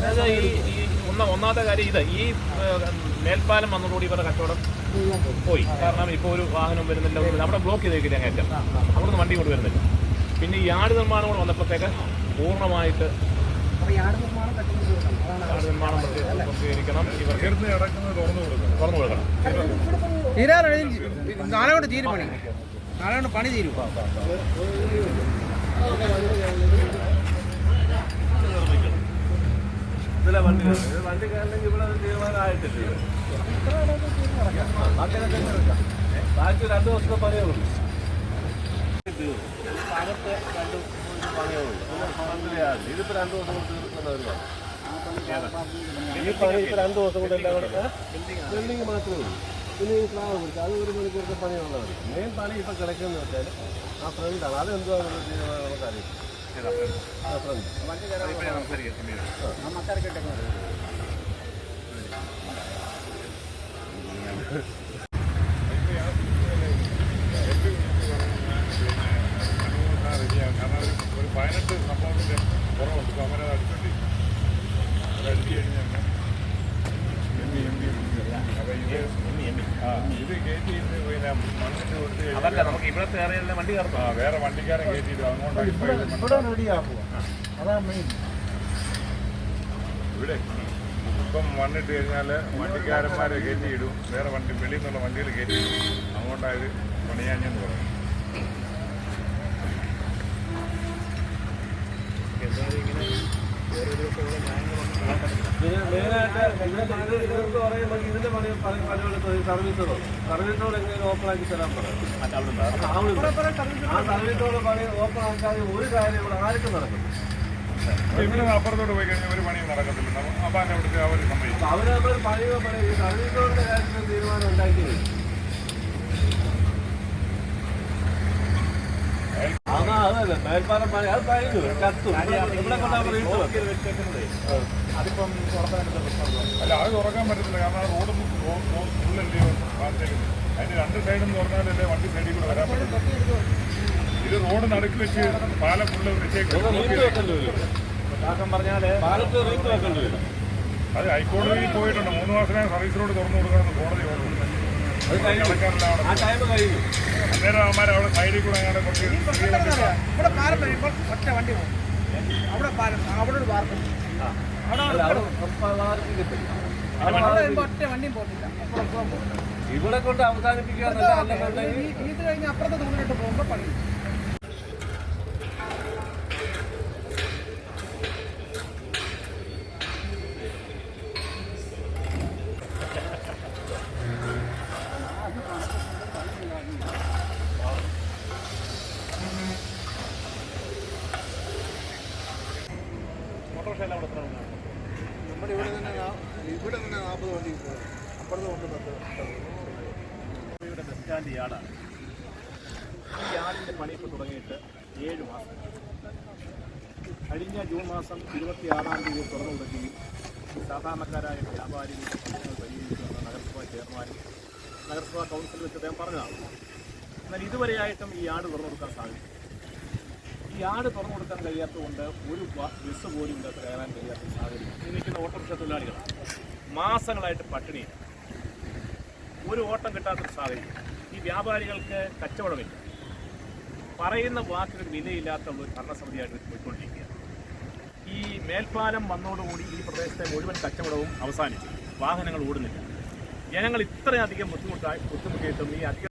അതായത് ഈ ഈ ഒന്ന ഒന്നാമത്തെ കാര്യം ഇത്. ഈ മേൽപ്പാലം വന്നതോടുകൂടി ഇവരുടെ കച്ചവടം പോയി. കാരണം ഇപ്പോൾ ഒരു വാഹനം വരുന്നില്ല ഒന്നുമില്ല. അവിടെ ബ്ലോക്ക് ചെയ്തേക്കില്ല അങ്ങേറ്റം. അവിടുന്ന് വണ്ടി കൊണ്ട് വരുന്നില്ല. പിന്നെ ഈ യാർഡ് നിർമ്മാണം കൂടെ വന്നപ്പോഴത്തേക്ക് പൂർണമായിട്ട് യാർഡ് നിർമ്മാണം പ്രത്യേക- ഇവർക്ക് തീർന്ന് കൊടുക്കണം. നാളെ കൊണ്ട് തീരുമാനിക്കും നാളെ പണി തീരും. വണ്ടി വണ്ടി ഇവിടെ തീരുമാനമായിട്ടില്ല? ബാക്കി രണ്ട് ദിവസത്തെ അകത്ത് രണ്ട് ഇതിപ്പോ രണ്ട് ദിവസം കൊണ്ട് തീർക്കുന്ന ഒരു പണി. ഈ പണി ഇപ്പൊ രണ്ട് ദിവസം കൊണ്ട് എല്ലാം ബിൽഡിംഗ് മാത്രമേ ഉള്ളൂ. പിന്നെ ഈ സ്ലാബ് പിടിച്ച് അത് ഒരു മണിക്കൂറത്തെ പണിയുള്ളതാണ്. മെയിൻ പണി ഇപ്പം കിടക്കുന്നത് വെച്ചാൽ ആ ഫ്രണ്ടാണ് അത് എന്തുവാണെന്ന് തീരുമാനം നമുക്കറിയാം ആ ഫ്രണ്ട് ആ മക്കാരക്കെട്ടൊക്കെ വരും. കാരണം ഒരു പതിനെട്ട് സംഭവത്തിന്റെ കുറവുണ്ട് ഇപ്പൊ അവരത് അടിച്ചോണ്ടി അടിച്ചു കഴിഞ്ഞാൽ എമ്മി എമ്മി അപ്പൊ ഇത് ആ ഇത് കയറ്റി ഇത് പിന്നെ മണ്ണിട്ട് കൊടുത്ത് അതല്ല നമുക്ക് ഏറിയ വണ്ടി കയറും ആ വേറെ കയറ്റിയിട്ട് അങ്ങോട്ടാണ് ഇവിടെ അതാണ് മെയിൻ ഇവിടെ ഇപ്പം മണ്ണിട്ട് കഴിഞ്ഞാൽ വണ്ടിക്കാരന്മാരെ കയറ്റിയിടും. വേറെ വണ്ടി വെളിയിൽ നിന്നുള്ള വണ്ടികൾ കയറ്റിയിടും. അങ്ങോട്ടായത് പണിയാഞ്ഞെന്ന് പറയും മെയിനായിട്ട് ഇതിന്റെ ഇത് ഇവർക്ക് പറയുമ്പോൾ ഇതിന്റെ പണി പണി പണിയെടുത്ത് സർവീസ് റോഡ് സർവീസ് റോഡ് എങ്ങനെ ഓപ്പൺ ആക്കി തരാൻ പറയും ആ സർവീസ് റോഡ് പണി ഓപ്പൺ ആക്കാതെ ഒരു കാര്യം ഇവിടെ ആർക്കും നടക്കും അപ്പൊ ഇവിടെ അപ്പുറത്തോട്ട് പോയി കഴിഞ്ഞാൽ ഒരു പണിയും നടക്കത്തില്ല. അപ്പൊ അവർ നമ്മൾ പണിയോ പണി ഈ സർവീസ് റോഡിന്റെ കാര്യത്തിൽ തീരുമാനം ഉണ്ടാക്കിയത് അതാ അതല്ല മേൽപ്പാലം പണി. അത് കഴിഞ്ഞു. കത്തും. ഇവിടെ കൊണ്ടാകുമ്പോൾ അതിപ്പം തുറക്കാനുള്ള പ്രശ്നമുണ്ടോ? അല്ല അത് തുറക്കാൻ പറ്റത്തില്ല. കാരണം ആ റോഡ് ഫുള്ളല്ലേ അതിന്റെ രണ്ട് സൈഡും തുറന്നാലല്ലേ വണ്ടി സൈഡിൽ കൂടെ വരാൻ പറ്റും ഇത് റോഡ് നടുക്ക് വെച്ച് പാലം ഫുള്ള് വെച്ചേക്കും. റീത്ത് വെക്കേണ്ടി വരും. കാക്കം പറഞ്ഞാൽ പാലത്ത് റീത്ത് വെക്കേണ്ടി വരും. അത് ഹൈക്കോടതിയിൽ പോയിട്ടുണ്ട്. മൂന്ന് മാസത്തിനകം സർവീസ് റോഡ് തുറന്നു കൊടുക്കണമെന്ന് കോടതി ഓർഡർ അങ്ങോട്ട് ഇവിടെ ഒറ്റ വണ്ടി പാലം ഒറ്റ. ഇവിടെ കൊണ്ട് അവസാനിപ്പിക്കുക അപ്പുറത്തെ തോന്നിട്ട് പോകുമ്പോൾ പണി നമ്മുടെ ഇവിടെ തന്നെ ഇവിടെ തന്നെ നാൽപ്പത് വണ്ടി അപ്പുറത്ത് കൊണ്ട് പത്ത് ഇവിടെ ബസ് സ്റ്റാൻഡ് യാർഡാണ് ഈ യാർഡിന്റെ പണി ഇപ്പോൾ തുടങ്ങിയിട്ട് ഏഴ് മാസം. കഴിഞ്ഞ ജൂൺ മാസം ഇരുപത്തി ആറാം തീയതി തുറന്നു കൊടുക്കുകയും സാധാരണക്കാരായ വ്യാപാരികൾ പരിഹരിക്കുന്ന പരിഹരിക്കുമെന്ന് നഗരസഭാ ചെയർമാനും നഗരസഭാ കൗൺസിൽ വെച്ച് അദ്ദേഹം പറഞ്ഞതാണ്. എന്നാൽ ഇതുവരെയായിട്ടും ഈ യാർഡ് തുറന്നു കൊടുക്കാൻ സാധിക്കും യാർഡ് തുറന്നു കൊടുക്കാൻ കഴിയാത്തതുകൊണ്ട് ഒരു ബസ് പോലും ഇതിനകത്ത് കയറാൻ കഴിയാത്ത സാഹചര്യം. ഈ നിൽക്കുന്ന ഓട്ടോറിക്ഷ തൊഴിലാളികളാണ്. മാസങ്ങളായിട്ട് പട്ടിണി. ഒരു ഓട്ടം കിട്ടാത്തൊരു സാഹചര്യം. ഈ വ്യാപാരികൾക്ക് കച്ചവടമില്ല. പറയുന്ന വാക്കിനൊരു വിലയില്ലാത്ത ഒരു ഭരണസമിതിയായിട്ട് പോയിക്കൊണ്ടിരിക്കുക ഈ മേൽപ്പാലം വന്നതോടുകൂടി ഈ പ്രദേശത്തെ മുഴുവൻ കച്ചവടവും അവസാനിച്ചു. വാഹനങ്ങൾ ഓടുന്നില്ല. ജനങ്ങൾ ഇത്രയധികം ബുദ്ധിമുട്ടായി ബുദ്ധിമുട്ടിയിട്ടും ഈ അധിക